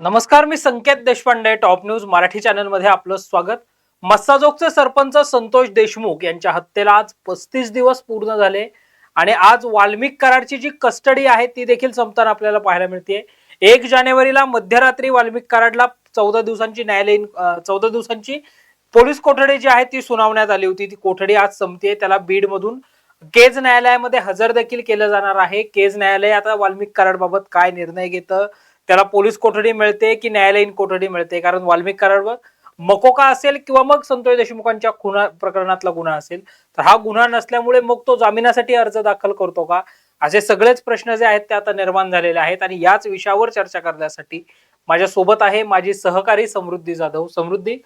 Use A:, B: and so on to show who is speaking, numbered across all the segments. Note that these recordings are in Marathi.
A: नमस्कार मी संकेत देशपांडे टॉप न्यूज मराठी चॅनलमध्ये आपलं स्वागत. मस्साजोगचे सरपंच संतोष देशमुख यांच्या हत्येला आज पस्तीस दिवस पूर्ण झाले आणि आज वाल्मिक कराडची जी कस्टडी आहे ती देखील संपताना आपल्याला पाहायला मिळते एक जानेवारीला मध्यरात्री वाल्मिक कराडला चौदा दिवसांची न्यायालयीन चौदा दिवसांची पोलीस कोठडी जी आहे ती सुनावण्यात आली होती. ती कोठडी आज संपते त्याला बीड मधून केज न्यायालयामध्ये हजर देखील केलं जाणार आहे. केज न्यायालय आता वाल्मिक कराडबाबत काय निर्णय घेतं? त्याला पोलीस कोठडी मिळते की न्यायालयीन कोठडी मिळते? कारण वाल्मिक कराडवर मकोका असेल किंवा मग संतोष देशमुखांच्या खुना प्रकरणातला गुन्हा असेल तर हा गुन्हा नसल्यामुळे मग तो जामिनासाठी अर्ज दाखल करतो का? असे सगळेच प्रश्न जे आहेत ते आता निर्माण झालेले आहेत आणि याच विषयावर चर्चा करण्यासाठी माझ्या सोबत आहे माझी सहकारी समृद्धी जाधव. समृद्धी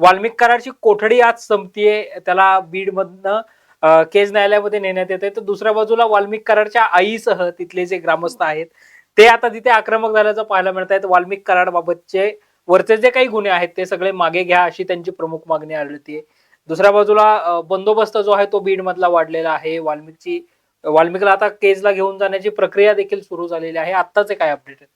A: वाल्मिक कराडची कोठडी आज संपतीये त्याला बीड मधनं केज न्यायालयामध्ये नेण्यात येते तर दुसऱ्या बाजूला वाल्मिक कराडच्या आईसह तिथले जे ग्रामस्थ आहेत ते आता तिथे आक्रमक झाल्याचं पाहायला मिळत आहेत वाल्मिक कराड बाबतचे वरचे जे काही गुन्हे आहेत ते सगळे मागे घ्या अशी त्यांची प्रमुख मागणी आढळते. दुसऱ्या बाजूला बंदोबस्त जो आहे तो बीड मधला वाढलेला आहे. वाल्मिकची वाल्मिकला आता केजला घेऊन जाण्याची प्रक्रिया देखील सुरू झालेली आहे. आत्ताचे काय अपडेट आहेत?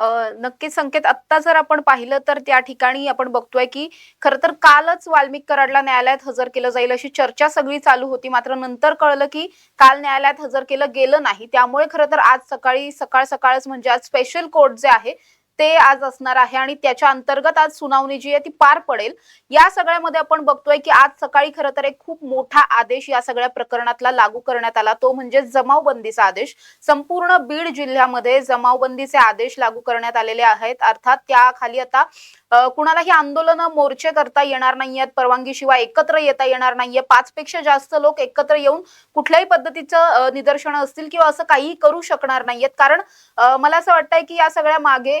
B: नक्कीच संकेत आत्ता जर आपण पाहिलं तर त्या ठिकाणी आपण बघतोय की खर तर कालच वाल्मिक कराडला न्यायालयात हजर केलं जाईल अशी चर्चा सगळी चालू होती. मात्र नंतर कळलं की काल न्यायालयात हजर केलं गेलं नाही. त्यामुळे खरं तर आज सकाळी सकाळ सकाळच म्हणजे आज स्पेशल कोर्ट जे आहे ते आज असणार आहे आणि त्याच्या अंतर्गत आज सुनावणी जी आहे ती पार पडेल. या सगळ्यामध्ये आपण बघतोय की आज सकाळी खरं तर एक खूप मोठा आदेश या सगळ्या प्रकरणातला लागू करण्यात आला. तो म्हणजे जमावबंदीचा आदेश. संपूर्ण बीड जिल्ह्यामध्ये जमावबंदीचे आदेश लागू करण्यात आलेले आहेत. अर्थात त्याखाली आता कुणालाही आंदोलन मोर्चे करता येणार नाहीयेत परवानगीशिवाय एकत्र येता येणार नाहीये. पाच पेक्षा जास्त लोक एकत्र येऊन कुठल्याही पद्धतीचं निदर्शन असतील किंवा असं काहीही करू शकणार नाहीयेत. कारण मला असं वाटतंय की या सगळ्या मागे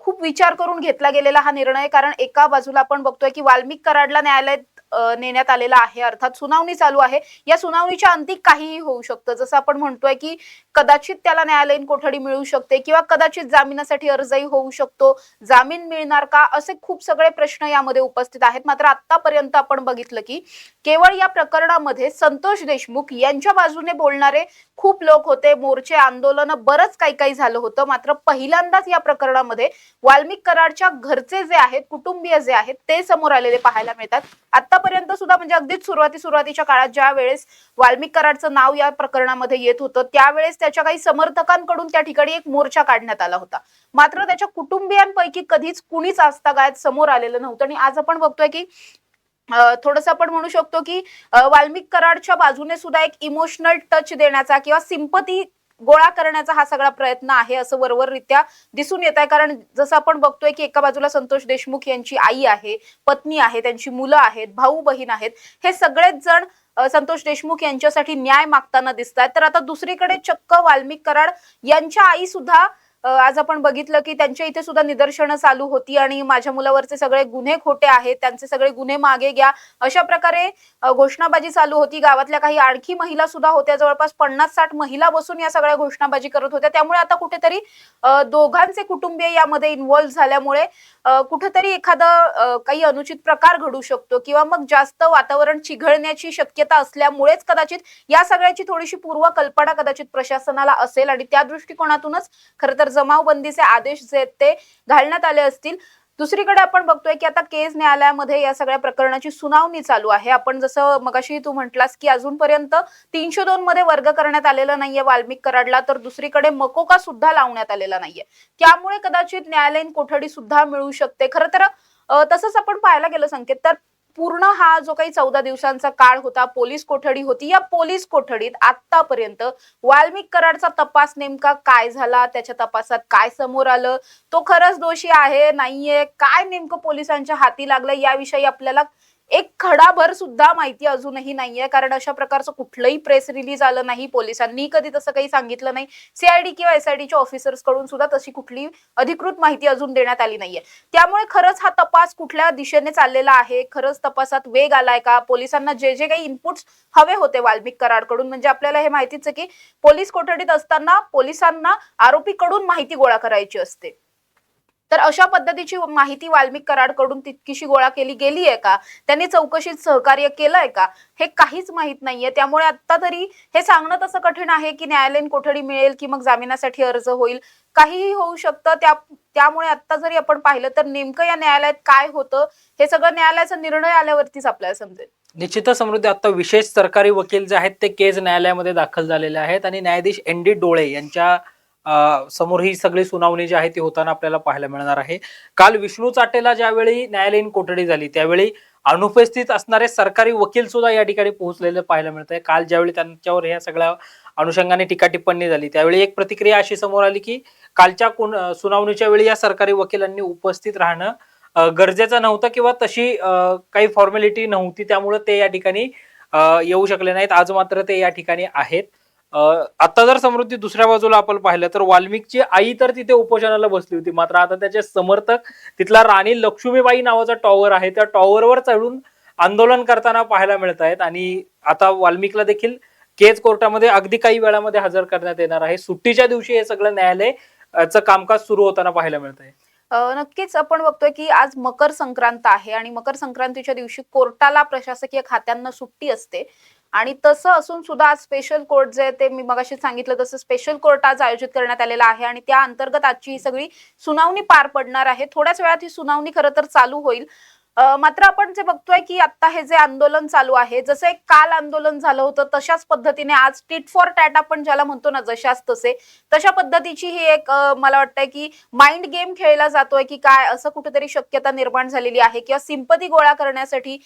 B: खूप विचार करून घेतला गेलेला हा निर्णय. कारण एका बाजूला आपण बघतोय की वाल्मिक कराडला न्यायालयात नेण्यात आलेला आहे. अर्थात सुनावणी चालू आहे. या सुनावणीच्या अंती काहीही होऊ शकतं. जसं आपण म्हणतोय की कदाचित त्याला न्यायालयीन कोठडी मिळू शकते किंवा कदाचित जामिनासाठी अर्जही होऊ शकतो. जामीन मिळणार का? असे खूप सगळे प्रश्न यामध्ये उपस्थित आहेत. मात्र आतापर्यंत आपण बघितलं की केवळ या प्रकरणामध्ये संतोष देशमुख यांच्या बाजूने बोलणारे खूप लोक होते. मोर्चे आंदोलन बरंच काही काही झालं होतं. मात्र पहिल्यांदाच या प्रकरणामध्ये वाल्मिक कराडच्या घरचे जे आहेत कुटुंबीय जे आहेत ते समोर आलेले पाहायला मिळतात. आता आतापर्यंत सुद्धा म्हणजे अगदीच सुरुवाती सुरुवातीच्या काळात ज्या वेळेस वाल्मिक कराडचं नाव या प्रकरणामध्ये येत होतं त्यावेळेस त्याच्या काही समर्थकांकडून त्या ठिकाणी एक मोर्चा काढण्यात आला होता. मात्र त्याच्या कुटुंबियांपैकी कधीच कुणीच आजतागायत समोर आलेलं नव्हतं आणि आज आपण बघतोय की थोडस आपण म्हणू शकतो की वाल्मिक कराडच्या बाजूने सुद्धा एक इमोशनल टच देण्याचा किंवा सिंपती गोळा करण्याचा हा सगळा प्रयत्न आहे असं वरवररित्या दिसून येत आहे. कारण जसं आपण बघतोय की एका बाजूला संतोष देशमुख यांची आई आहे पत्नी आहे त्यांची मुलं आहेत भाऊ बहीण आहेत. हे सगळेच जण संतोष देशमुख यांच्यासाठी न्याय मागताना दिसत आहेत तर आता दुसरीकडे चक्क वाल्मिक कराड यांच्या आई सुद्धा आज आपण बघितलं की त्यांच्या इथे सुद्धा निदर्शनं चालू होती आणि माझ्या मुलावरचे सगळे गुन्हे खोटे आहेत त्यांचे सगळे गुन्हे मागे घ्या. अशा प्रकारे घोषणाबाजी चालू होती. गावातल्या काही आणखी महिला सुद्धा होत्या. जवळपास पन्नास साठ महिला बसून या सगळ्या घोषणाबाजी करत होत्या. त्यामुळे आता कुठेतरी दोघांचे कुटुंबीय यामध्ये इन्व्हॉल्व्ह झाल्यामुळे कुठेतरी एखादा काही अनुचित प्रकार घडू शकतो किंवा मग जास्त वातावरण चिघळण्याची शक्यता असल्यामुळेच कदाचित या सगळ्याची थोडीशी पूर्वकल्पना कदाचित प्रशासनाला असेल आणि त्या दृष्टिकोनातूनच खरं तर जमावबंदीचे आदेश जे आहेत ते घालण्यात आले असतील. दुसरीकडे आपण बघतोय की आता केज न्यायालयामध्ये या सगळ्या प्रकरणाची सुनावणी चालू आहे. आपण जसं मगाशी तू म्हटलास की अजूनपर्यंत तीनशे दोन मध्ये वर्ग करण्यात आलेला नाहीये वाल्मिक कराडला तर दुसरीकडे मकोका सुद्धा लावण्यात आलेला नाहीये. त्यामुळे कदाचित न्यायालयीन कोठडी सुद्धा मिळू शकते. खरं तर तसंच आपण पाहायला गेलं संकेत तर पूर्ण हा जो काही चौदा दिवसांचा काळ होता पोलीस कोठडी होती. या पोलीस कोठडीत आतापर्यंत वाल्मिक कराडचा तपास नेमका काय झाला? त्याच्या तपासात काय समोर आलं? तो खरंच दोषी आहे नाहीये. काय नेमकं पोलिसांच्या हाती लागलं? याविषयी आपल्याला एक खडाभर सुद्धा माहिती अजूनही नाहीये कारण अशा प्रकारचं कुठलंही प्रेस रिलीज आलं नाही पोलिसांनी. कधी तसं काही सांगितलं नाही. सीआयडी किंवा एसआयडीच्या ऑफिसर्सकडून सुद्धा तशी कुठली अधिकृत माहिती अजून देण्यात आली नाहीये. त्यामुळे खरंच हा तपास कुठल्या दिशेने चाललेला आहे? खरंच तपासात वेग आलाय का? पोलिसांना जे जे काही इनपुट्स हवे होते वाल्मिक कराडकडून म्हणजे आपल्याला हे माहितीच आहे की पोलीस कोठडीत असताना पोलिसांना आरोपीकडून माहिती गोळा करायची असते. तर अशा पद्धतीची माहिती वाल्मिक कराडकडून तितकीशी गोळा केली गेली आहे का? त्यांनी चौकशीत सहकार्य केलंय का? हे काहीच माहीत नाहीये. त्यामुळे आता तरी हे सांगणं तसं कठीण आहे की न्यायालयीन कोठडी मिळेल की मग जामिनासाठी अर्ज होईल? काहीही होऊ शकतं. त्या त्यामुळे आता जरी आपण पाहिलं तर नेमकं या न्यायालयात काय होतं? हे सगळं न्यायालयाचा निर्णय आल्यावरतीच आपल्याला समजेल.
A: निश्चित समृद्धी आता विशेष सरकारी वकील जे आहेत ते केस न्यायालयामध्ये दाखल झालेले आहेत. आणि न्यायाधीश एन डी डोळे यांच्या समोर ही सगळी सुनावणी जी आहे ती होताना आपल्याला पाहायला मिळणार आहे. काल विष्णू चाटेला ज्यावेळी न्यायालयीन कोठडी झाली त्यावेळी अनुपस्थित असणारे सरकारी वकील सुद्धा या ठिकाणी पोहोचलेले पाहायला मिळत आहे. काल ज्यावेळी त्यांच्यावर ह्या सगळ्या अनुषंगाने टीका टिप्पणी झाली त्यावेळी एक प्रतिक्रिया अशी समोर आली की कालच्या कुण- सुनावणीच्या वेळी या सरकारी वकिलांनी उपस्थित राहणं गरजेचं नव्हतं किंवा तशी काही फॉर्मॅलिटी नव्हती. त्यामुळे ते या ठिकाणी येऊ शकले नाहीत. आज मात्र ते या ठिकाणी आहेत. आता जर समृद्धी दुसऱ्या बाजूला आपण पाहिलं तर वाल्मिकची आई तर तिथे उपोषणाला बसली होती. मात्र आता त्याचे समर्थक तिथला राणी लक्ष्मीबाई नावाचा टॉवर आहे. त्या टॉवरवर चढून आंदोलन करताना पाहायला मिळत आहेत. आणि आता वाल्मिकला देखील केज कोर्टामध्ये अगदी काही वेळामध्ये हजर करण्यात येणार आहे. सुट्टीच्या दिवशी हे सगळं न्यायालय कामकाज सुरू होताना पाहायला मिळत आहे.
B: नक्कीच आपण बघतोय की आज मकर संक्रांत आहे. आणि मकर संक्रांतीच्या दिवशी कोर्टाला प्रशासकीय खात्यांना सुट्टी असते. आणि तसं असून सुद्धा आज स्पेशल कोर्ट जे ते मी मगाशी सांगितलं तसं स्पेशल कोर्ट आज आयोजित करण्यात आलेला आहे आणि त्या अंतर्गत आजची ही सगळी सुनावणी पार पडणार आहे. थोड्याच वेळात ही सुनावणी खरं तर चालू होईल. मात्र आपण जे बघतोय की आता हे जे आंदोलन चालू आहे जसं एक काल आंदोलन झालं होतं तशाच पद्धतीने आज टिट फॉर टॅट आपण ज्याला म्हणतो ना जशाच तसे तशा पद्धतीची ही एक मला वाटतंय की माइंड गेम खेळला जातोय की काय असं कुठेतरी शक्यता निर्माण झालेली आहे किंवा सिंपती गोळा करण्यासाठी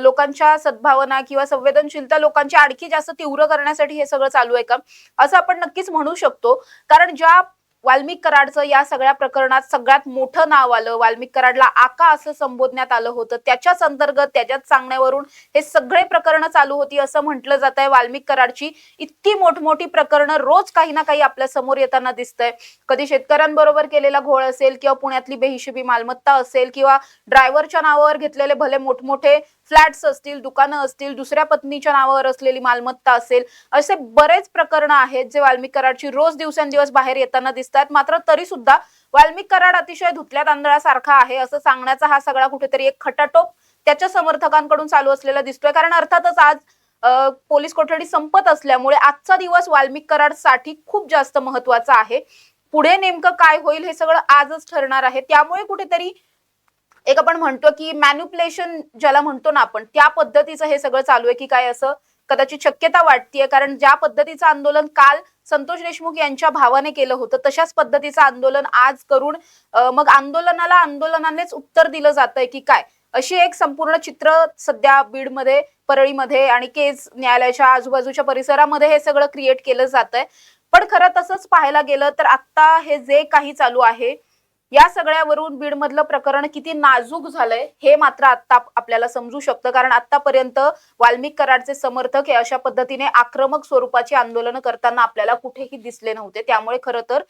B: लोकांच्या सद्भावना किंवा संवेदनशीलता लोकांची आणखी जास्त तीव्र करण्यासाठी हे सगळं चालू आहे का? असं आपण नक्कीच म्हणू शकतो. कारण ज्या वाल्मिक कराडचं या सगळ्या प्रकरणात सगळ्यात मोठं नाव आलं. वाल्मिक कराडला आका असं संबोधण्यात आलं होतं. त्याच्याच अंतर्गत त्याच्याच सांगण्यावरून हे सगळे प्रकरणं चालू होती असं म्हटलं जात आहे वाल्मिक कराडची इतकी मोठमोठी प्रकरणं रोज काही ना काही आपल्यासमोर येताना दिसतंय. कधी शेतकऱ्यांबरोबर केलेला घोळ असेल किंवा पुण्यातली बेहिशेबी मालमत्ता असेल किंवा ड्रायव्हरच्या नावावर घेतलेले भले मोठमोठे फ्लॅट्स असतील दुकानं असतील दुसऱ्या पत्नीच्या नावावर असलेली मालमत्ता असेल असे बरेच प्रकरण आहेत जे वाल्मिक कराडची रोज दिवसेंदिवस बाहेर येताना दिसतात मात्र तरी सुद्धा वाल्मिक कराड अतिशय धुतल्या तांदळासारखा आहे असं सांगण्याचा हा सगळा कुठेतरी एक खटाटोप त्याच्या समर्थकांकडून चालू असलेला दिसतोय. कारण अर्थातच आज पोलीस कोठडी संपत असल्यामुळे आजचा दिवस वाल्मिक कराडसाठी खूप जास्त महत्त्वाचा आहे. पुढे नेमकं काय होईल हे सगळं आजच ठरणार आहे. त्यामुळे कुठेतरी एक आपण म्हणतो की मॅन्युप्युलेशन ज्याला म्हणतो ना आपण त्या पद्धतीचं हे सगळं चालू आहे की काय असं? कदाचित शक्यता वाटतेय कारण ज्या पद्धतीचं आंदोलन काल संतोष देशमुख यांच्या भावाने केलं होतं तशाच पद्धतीचं आंदोलन आज करून मग आंदोलनाला आंदोलनानेच उत्तर दिलं जातंय की काय? अशी एक संपूर्ण चित्र सध्या बीडमध्ये परळीमध्ये आणि केज न्यायालयाच्या आजूबाजूच्या परिसरामध्ये हे सगळं क्रिएट केलं जात आहे पण खरं तसंच पाहायला गेलं तर आता हे जे काही चालू आहे या सगळ्यावरून बीडमधलं प्रकरण किती नाजूक झालंय हे मात्र आता आपल्याला समजू शकतं. कारण आतापर्यंत वाल्मिक कराडचे समर्थक हे अशा पद्धतीने आक्रमक स्वरूपाची आंदोलनं करताना आपल्याला कुठेही दिसले नव्हते. त्यामुळे खरं तर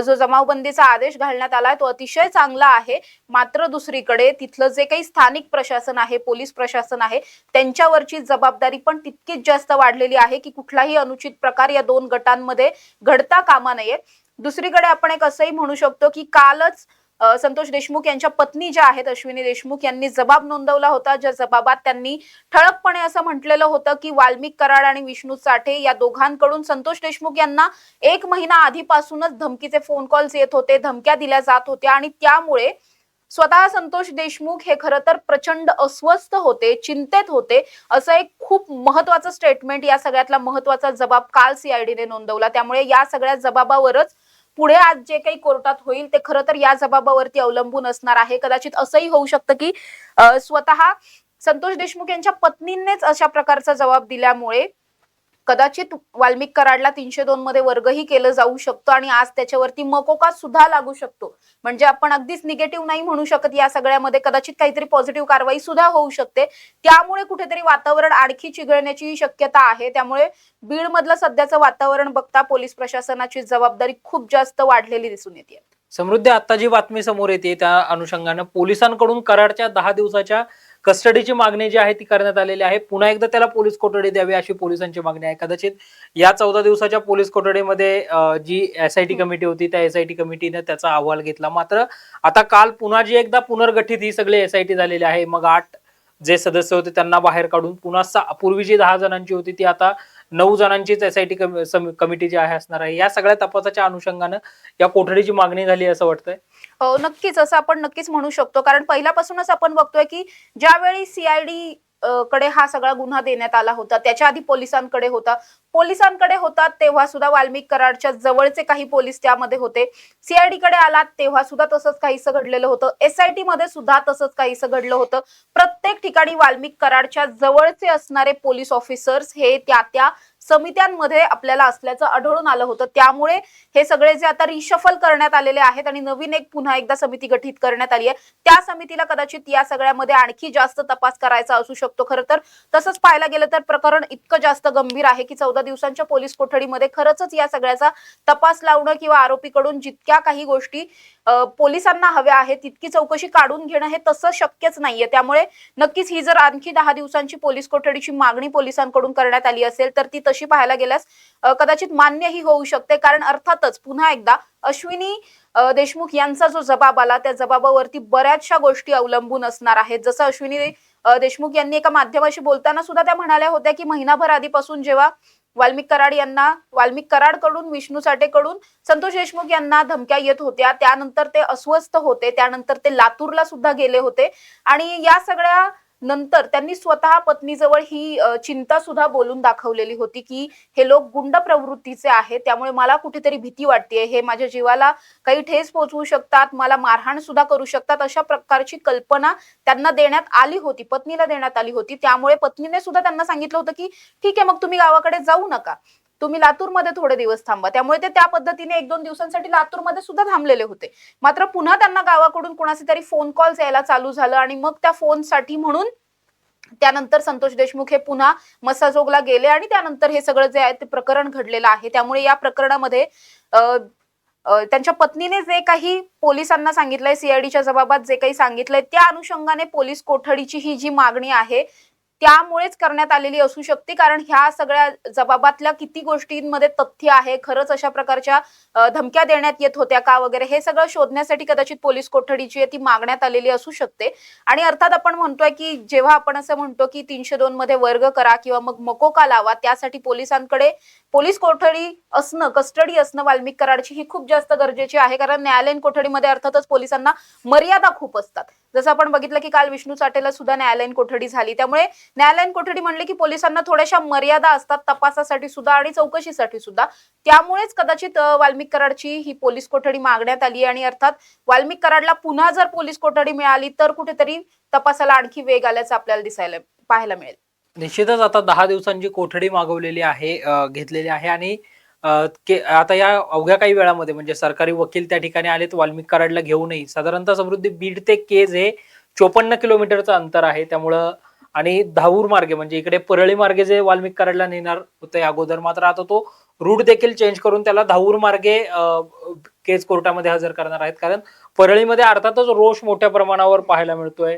B: जो जमावबंदीचा आदेश घालण्यात आलाय तो अतिशय चांगला आहे. मात्र दुसरीकडे तिथलं जे काही स्थानिक प्रशासन आहे पोलीस प्रशासन आहे त्यांच्यावरची जबाबदारी पण तितकीच जास्त वाढलेली आहे की कुठलाही अनुचित प्रकार या दोन गटांमध्ये घडता कामा नये. दुसरीकडे आपण एक असंही म्हणू शकतो की कालच संतोष देशमुख यांच्या पत्नी ज्या आहेत अश्विनी देशमुख यांनी जबाब नोंदवला होता. ज्या जबाबात त्यांनी ठळकपणे असं म्हटलेलं होतं की वाल्मिक कराड आणि विष्णू साठे या दोघांकडून संतोष देशमुख यांना एक महिना आधीपासूनच धमकीचे फोन कॉल्स येत होते धमक्या दिल्या जात होत्या आणि त्यामुळे स्वतः संतोष देशमुख हे खरं तर प्रचंड अस्वस्थ होते चिंतेत होते असं एक खूप महत्वाचं स्टेटमेंट या सगळ्यातला महत्त्वाचा जबाब काल सीआयडीने नोंदवला. त्यामुळे या सगळ्या जबाबावरच पुढे आज जे काही कोर्टात होईल ते खरं तर या जबाबावरती अवलंबून असणार आहे. कदाचित असंही होऊ शकतं की स्वतः संतोष देशमुख यांच्या पत्नींनीच अशा प्रकारचा जबाब दिल्यामुळे कदाचित वाल्मिक कराडला तीनशे दोन मध्ये वर्गही केलं जाऊ शकतो आणि आज त्याच्यावरती मकोका सुद्धा लागू शकतो. म्हणजे आपण अगदीच निगेटिव्ह नाही म्हणू शकत या सगळ्यामध्ये. कदाचित काहीतरी पॉझिटिव्ह कारवाई सुद्धा होऊ शकते. त्यामुळे कुठेतरी वातावरण आणखी चिघळण्याची शक्यता आहे. त्यामुळे बीड मधलं सध्याचं वातावरण बघता पोलीस प्रशासनाची जबाबदारी खूप जास्त वाढलेली दिसून येते.
A: समृद्धी आता जी बातमी समोर येते त्या अनुषंगानं पोलिसांकडून कराडच्या दहा दिवसाच्या कस्टडीची मागणी जी आहे ती करण्यात आलेली आहे. पुन्हा एकदा त्याला पोलीस कोठडी द्यावी अशी पोलिसांची मागणी आहे. कदाचित या चौदा दिवसाच्या पोलीस कोठडीमध्ये जी एस आय टी कमिटी होती त्या एस आय टी कमिटीने त्याचा अहवाल घेतला. मात्र आता काल पुन्हा जी एकदा पुनर्गठित ही सगळी एस आय टी झालेली आहे मग आठ जे सदस्य होते त्यांना बाहेर काढून पुन्हा पूर्वी जी दहा जणांची होती ती आता नऊ जणांचीच एस आय टी कमिटी जी आहे असणार आहे. या सगळ्या तपासाच्या अनुषंगानं या कोठडीची मागणी झाली असं वाटतंय?
B: नक्कीच असं आपण नक्कीच म्हणू शकतो. कारण पहिल्यापासूनच आपण बघतोय की ज्यावेळी सीआयडी कडे हा सगळा गुन्हा देण्यात आला होता त्याच्या आधी पोलिसांकडे होता. पोलिसांकडे होता तेव्हा सुद्धा वाल्मिक कराडच्या जवळचे काही पोलीस त्यामध्ये होते. सीआयडी कडे आलात तेव्हा सुद्धा तसंच काहीसं घडलेलं होतं. एसआयटी मध्ये सुद्धा तसंच काहीसं घडलं होतं. प्रत्येक ठिकाणी वाल्मिक कराडच्या जवळचे असणारे पोलीस ऑफिसर्स हे त्या त्या समित्यांमध्ये आपल्याला असल्याचं आढळून आलं होतं. त्यामुळे हे सगळे जे आता रिशफल करण्यात आलेले आहेत आणि नवीन एक पुन्हा एकदा समिती गठीत करण्यात आली आहे त्या समितीला कदाचित या सगळ्यामध्ये आणखी जास्त तपास करायचा असू शकतो खरं तर. तसंच पाहायला गेलं तर प्रकरण इतकं जास्त गंभीर आहे की चौदा दिवसांच्या पोलीस कोठडीमध्ये खरंच या सगळ्याचा तपास लावणं किंवा आरोपीकडून जितक्या काही गोष्टी पोलिसांना हव्या आहेत तितकी चौकशी काढून घेणं हे तसं शक्यच नाहीये. त्यामुळे नक्कीच ही जर आणखी दहा दिवसांची पोलीस कोठडीची मागणी पोलिसांकडून करण्यात आली असेल तर ती तशी पाहायला गेल्यास कदाचित मान्यही होऊ शकते. कारण अर्थातच पुन्हा एकदा अश्विनी देशमुख यांचा जो जबाब आला त्या जबाबावरती बऱ्याचशा गोष्टी अवलंबून असणार आहेत. जसं अश्विनी देशमुख यांनी एका माध्यमाशी बोलताना सुद्धा त्या म्हणाल्या होत्या की महिनाभर आधीपासून जेव्हा वाल्मिक कराड यांना वाल्मिक कराडकडून विष्णू साठेकडून संतोष देशमुख यांना धमक्या येत होत्या. त्यानंतर ते अस्वस्थ होते. त्यानंतर ते लातूरला सुद्धा गेले होते. आणि या सगळ्या नंतर त्यांनी स्वतः पत्नीजवळ ही चिंता सुद्धा बोलून दाखवलेली होती की हे लोक गुंड प्रवृत्तीचे आहेत त्यामुळे मला कुठेतरी भीती वाटते हे माझ्या जीवाला काही ठेस पोचवू शकतात मला मारहाण सुद्धा करू शकतात अशा प्रकारची कल्पना त्यांना देण्यात आली होती पत्नीला देण्यात आली होती. त्यामुळे पत्नीने सुद्धा त्यांना सांगितलं होतं की ठीक आहे मग तुम्ही गावाकडे जाऊ नका. तुम्ही लातूरमध्ये थोडे दिवस थांबा. त्यामुळे ते त्या पद्धतीने एक दोन दिवसांसाठी लातूरमध्ये सुद्धा थांबलेले होते. मात्र पुन्हा त्यांना गावाकडून कुणाचे तरी फोन कॉल्स यायला चालू झालं आणि मग त्या फोनसाठी म्हणून त्यानंतर संतोष देशमुख हे पुन्हा मसाजोगला गेले आणि त्यानंतर हे सगळं जे आहे ते प्रकरण घडलेलं आहे. त्यामुळे या प्रकरणामध्ये त्यांच्या पत्नीने जे काही पोलिसांना सांगितलंय सीआयडीच्या जबाबात जे काही सांगितलंय त्या अनुषंगाने पोलीस कोठडीची ही जी मागणी आहे त्यामुळेच करण्यात आलेली असू शकते. कारण ह्या सगळ्या जबाबातल्या किती गोष्टींमध्ये तथ्य आहे खरंच अशा प्रकारच्या धमक्या देण्यात येत होत्या का वगैरे हे सगळं शोधण्यासाठी कदाचित पोलीस कोठडीची आहे ती मागण्यात आलेली असू शकते. आणि अर्थात आपण म्हणतोय की जेव्हा आपण असं म्हणतो की तीनशे दोन मध्ये वर्ग करा किंवा मग मकोका लावा त्यासाठी पोलिसांकडे पोलीस कोठडी असणं कस्टडी असणं वाल्मिक कराडची ही खूप जास्त गरजेची आहे. कारण न्यायालयीन कोठडीमध्ये अर्थातच पोलिसांना मर्यादा खूप असतात. जसं आपण बघितलं की काल विष्णू चाटेला सुद्धा न्यायालयीन कोठडी झाली. त्यामुळे न्यायालयीन कोठडी म्हणले की पोलिसांना थोड्याशा मर्यादा असतात तपासासाठी सुद्धा आणि चौकशीसाठी सुद्धा. त्यामुळेच कदाचित वाल्मिक कराडची ही पोलीस कोठडी मागण्यात आली आणि अर्थात वाल्मिक कराडला पुन्हा जर पोलीस कोठडी मिळाली तर कुठेतरी तपासाला आणखी वेग आल्याचं आपल्याला दिसायला पाहायला मिळेल.
A: निश्चितच आता दहा दिवसांची कोठडी मागवलेली आहे घेतलेली आहे आणि आता या अवघ्या काही वेळामध्ये म्हणजे सरकारी वकील त्या ठिकाणी आलेत वाल्मिक कराडला घेऊनही. साधारणतः समृद्धी बीड ते केज हे चोपन्न किलोमीटरचं अंतर आहे. त्यामुळं आणि धावूर मार्गे म्हणजे इकडे परळी मार्गे जे वाल्मिक कराडला नेणार होते अगोदर मात्र आता तो रूट देखील चेंज करून त्याला धावूर मार्गे केस कोर्टामध्ये हजर करणार आहेत. कारण परळीमध्ये अर्थातच रोष मोठ्या प्रमाणावर पाहायला मिळतोय.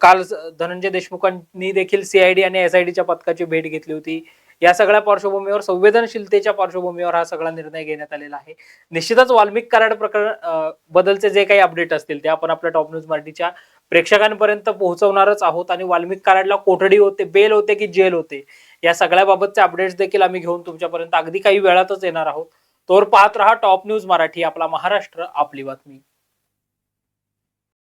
A: काल धनंजय देशमुखांनी देखील सीआयडी आणि एसआयडीच्या पथकाची भेट घेतली होती. या सगळ्या पार्श्वभूमीवर संवेदनशीलतेच्या पार्श्वभूमीवर हा सगळा निर्णय घेण्यात आलेला आहे. निश्चितच वाल्मिक कराड प्रकरण बदलचे जे काही अपडेट असतील ते आपण आपल्या टॉप न्यूज मराठीच्या प्रेक्षकांपर्यंत पोहोचवणारच आहोत आणि वाल्मिक कराडला कोठडी होते बेल होते की जेल होते या सगळ्या बाबतचे अपडेट्स देखील आम्ही घेऊन तुमच्यापर्यंत अगदी काही वेळातच येणार आहोत. तोवर पाहत रहा टॉप न्यूज मराठी आपला महाराष्ट्र आपली बातमी.